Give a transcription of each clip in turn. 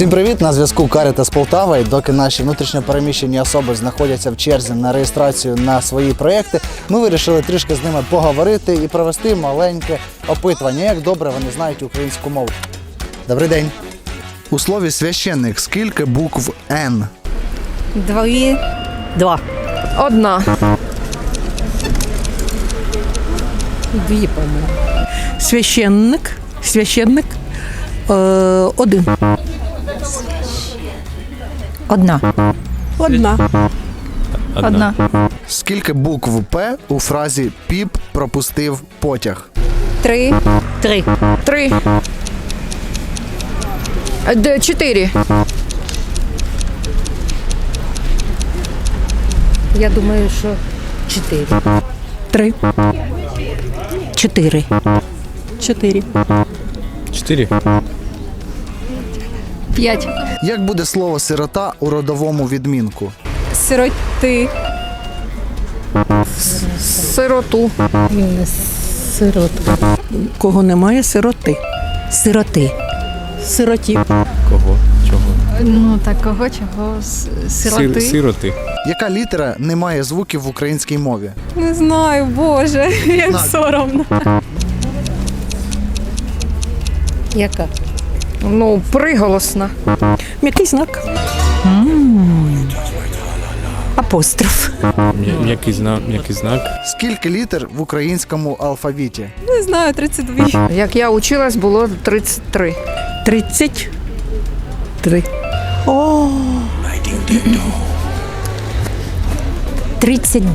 Всім привіт! На зв'язку Каріта з Полтава. І доки наші внутрішньопереміщені особи знаходяться в черзі на реєстрацію на свої проєкти, ми вирішили трішки з ними поговорити і провести маленьке опитування, як добре вони знають українську мову. Добрий день. У слові священник скільки букв Н? Дві. Два. Одна. Дві, по-моєму. Священник. Священник. Е, один. Одна. Одна. Одна. Скільки букв П у фразі Піп пропустив потяг? Три. Три. Три. Е, де- Чотири. Я думаю, що чотири. Три. Чотири. Чотири. Чотири. П'ять. Як буде слово сирота у родовому відмінку? Сироти. Сироту. Сиротка. Кого немає, сироти. Сироти. Сироті. Кого? Чого? Ну такого чого? Сироти. Сир, сироти. Яка літера не має звуків в українській мові? Не знаю, Боже, як соромно. Яка? Ну, приголосна. М'який знак. Апостроф. М'який знак, м'який знак. Скільки літер в українському алфавіті? Не знаю, 32. Як я училась, було 33. Тридцять. Три. О, Тридцять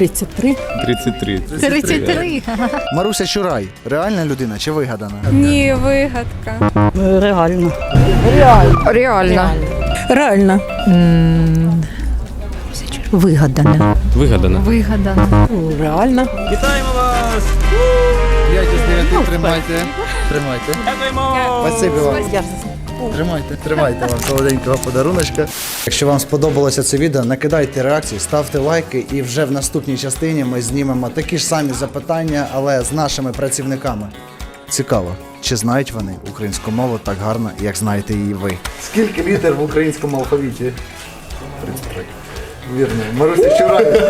дві. тридцять три. 33. 33. Маруся Чурай реальна людина чи вигадана? Ні, вигадка. Реально. Реально. Реально. Вигадана. Вигадано. Вигадана. Реально. 5 із 9 тримайте. Тримайте. Спасибі вам. Тримайте, тримайте вам солоденького подаруночка. Якщо вам сподобалося це відео, накидайте реакції, ставте лайки, і вже в наступній частині ми знімемо такі ж самі запитання, але з нашими працівниками. Цікаво, чи знають вони українську мову так гарно, як знаєте її ви? Скільки літер в українському алфавіті? 33. Вірно. Маруся Чурай.